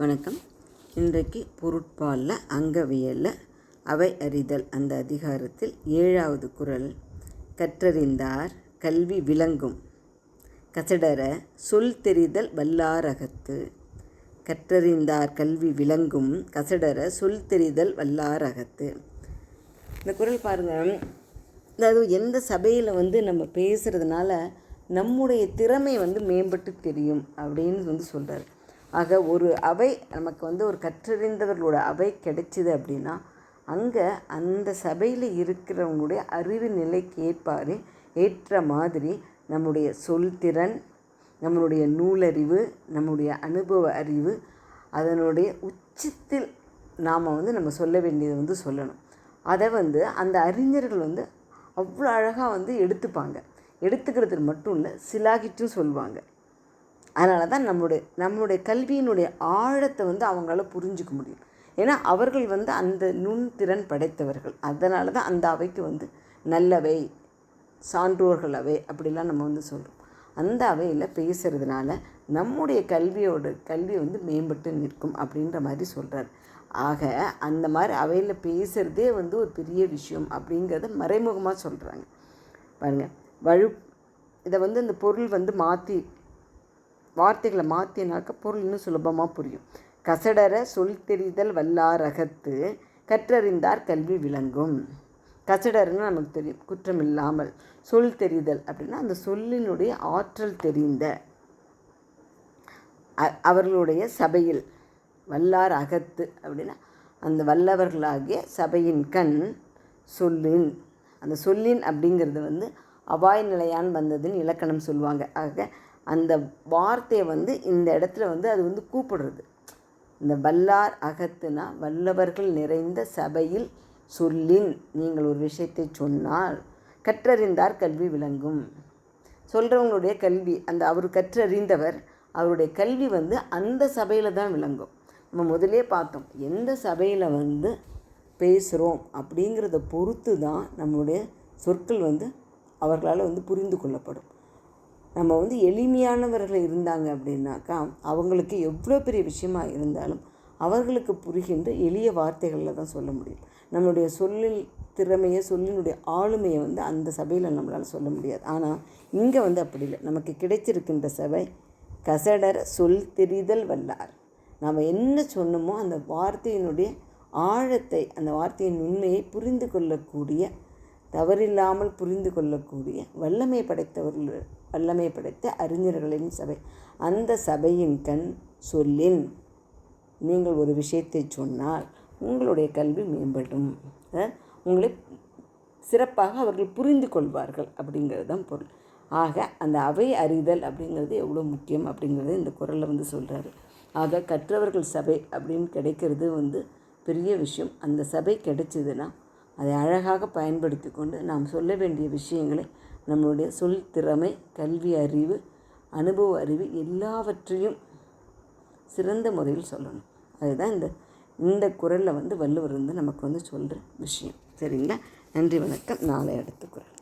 வணக்கம். இன்றைக்கு பொருட்பாலில் அங்கவியலில் அவை அறிதல் அந்த அதிகாரத்தில் ஏழாவது குறள் கற்றறிந்தார் கல்வி விளங்கும். கசடர சொல் தெரிதல் வல்லாரகத்து. கற்றறிந்தார் கல்வி விளங்கும். கசடர சொல் தெரிதல் வல்லாரகத்து. இந்த குறள் பாருங்கள் அதாவது எந்த சபையில் வந்து நம்ம பேசுகிறதுனால நம்முடைய திறமை வந்து மேம்பட்டு தெரியும் அப்படின்னு வந்து சொல்கிறார் ஆக ஒரு அவை நமக்கு வந்து ஒரு கற்றறிந்தவர்களோட அவை கிடைச்சிது அப்படின்னா அங்கே அந்த சபையில் இருக்கிறவங்களுடைய அறிவு நிலைக்கு ஏற்பாடு ஏற்ற மாதிரி நம்முடைய சொல் திறன் நம்மளுடைய நூலறிவு நம்முடைய அனுபவ அறிவு அதனுடைய உச்சத்தில் நாம் வந்து நம்ம சொல்ல வேண்டியது வந்து சொல்லணும். அதை வந்து அந்த அறிஞர்கள் வந்து அவ்வளோ அழகாக வந்து எடுத்துப்பாங்க. எடுத்துக்கிறது மட்டும் இல்லை சிலாகிட்டும் சொல்லுவாங்க அதனால தான் நம்மளுடைய நம்மளுடைய கல்வியினுடைய ஆழத்தை வந்து அவங்களால புரிஞ்சிக்க முடியும். ஏன்னா அவர்கள் வந்து அந்த நுண்திறன் படைத்தவர்கள். அதனால தான் அந்த அவைக்கு வந்து நல்லவை சான்றோர்கள் அவை அப்படிலாம் நம்ம வந்து சொல்கிறோம் அந்த அவையில் பேசுகிறதுனால நம்முடைய கல்வியோட கல்வி வந்து மேம்பட்டு நிற்கும் அப்படின்ற மாதிரி சொல்கிறார் ஆக அந்த மாதிரி அவையில் பேசுகிறதே வந்து ஒரு பெரிய விஷயம் அப்படிங்கிறத மறைமுகமாக சொல்கிறாங்க பாருங்கள் வழு இதை வந்து இந்த பொருள் வந்து மாற்றி வார்த்தைகளை மாற்றினாக்க பொருள் இன்னும் சுலபமாக புரியும். கசடர சொல் தெரிதல் வல்லாரகத்து கற்றறிந்தார் கல்வி விளங்கும். கசடர்னு நமக்கு தெரியும் குற்றம் இல்லாமல் சொல் தெரிதல் அப்படின்னா அந்த சொல்லினுடைய ஆற்றல் தெரிந்த அவர்களுடைய சபையில். வல்லார் அகத்து அப்படின்னா அந்த வல்லவர்களாகிய சபையின் கண் சொல்லின். அந்த சொல்லின் அப்படிங்கிறது வந்து அபாய நிலையான் வந்ததுன்னு இலக்கணம் சொல்லுவாங்க. ஆக அந்த வார்த்தையை வந்து இந்த இடத்துல வந்து அது வந்து கூப்பிடுறது. இந்த வல்லார் அகத்துனா வல்லவர்கள் நிறைந்த சபையில் சொல்லின் நீங்கள் ஒரு விஷயத்தை சொன்னால் கற்றறிந்தார் கல்வி விளங்கும். சொல்கிறவங்களுடைய கல்வி அந்த அவர் கற்றறிந்தவர் அவருடைய கல்வி வந்து அந்த சபையில் தான் விளங்கும். நம்ம முதலே பார்த்தோம் எந்த சபையில் வந்து பேசுகிறோம் அப்படிங்கிறத பொறுத்து தான் நம்மளுடைய சொற்கள் வந்து அவர்களால் வந்து புரிந்து கொள்ளப்படும். நம்ம வந்து எளிமையானவர்கள் இருந்தாங்க அப்படின்னாக்கா அவங்களுக்கு எவ்வளோ பெரிய விஷயமா இருந்தாலும் அவர்களுக்கு புரிகின்ற எளிய வார்த்தைகளில் தான் சொல்ல முடியும். நம்மளுடைய சொல்லில் திறமையை சொல்லினுடைய ஆளுமையை வந்து அந்த சபையில் நம்மளால் சொல்ல முடியாது. ஆனால் இங்கே வந்து அப்படி இல்லை. நமக்கு கிடைச்சிருக்கின்ற சபை கசடர சொல் தெரிதல் வல்லார். நாம் என்ன சொன்னோமோ அந்த வார்த்தையினுடைய ஆழத்தை அந்த வார்த்தையின் உண்மையை புரிந்து கொள்ளக்கூடிய தவறில்லாமல் புரிந்து கொள்ளக்கூடிய வல்லமை படைத்தவர்கள் வல்லமை படைத்த அறிஞர்களின் சபை. அந்த சபையின் கண் சொல்லின். நீங்கள் ஒரு விஷயத்தை சொன்னால் உங்களுடைய கல்வி மேம்படும். உங்களை சிறப்பாக அவர்கள் புரிந்து கொள்வார்கள் அப்படிங்கிறது தான் பொருள். ஆக அந்த அவை அறிதல் அப்படிங்கிறது எவ்வளோ முக்கியம் அப்படிங்கிறது இந்த குரலில் வந்து சொல்கிறாரு ஆக கற்றவர்கள் சபை அப்படின்னு கிடைக்கிறது வந்து பெரிய விஷயம். அந்த சபை கிடைச்சிதுன்னா அதை அழகாக பயன்படுத்தி கொண்டு நாம் சொல்ல வேண்டிய விஷயங்களை நம்மளுடைய சொல் திறமை கல்வி அறிவு அனுபவ அறிவு எல்லாவற்றையும் சிறந்த முறையில் சொல்லணும். அதுதான் இந்த இந்த குரலில் வந்து வள்ளுவர் வந்து நமக்கு வந்து சொல்கிற விஷயம். சரிங்களா? நன்றி வணக்கம். நாளை அடுத்த குரல்.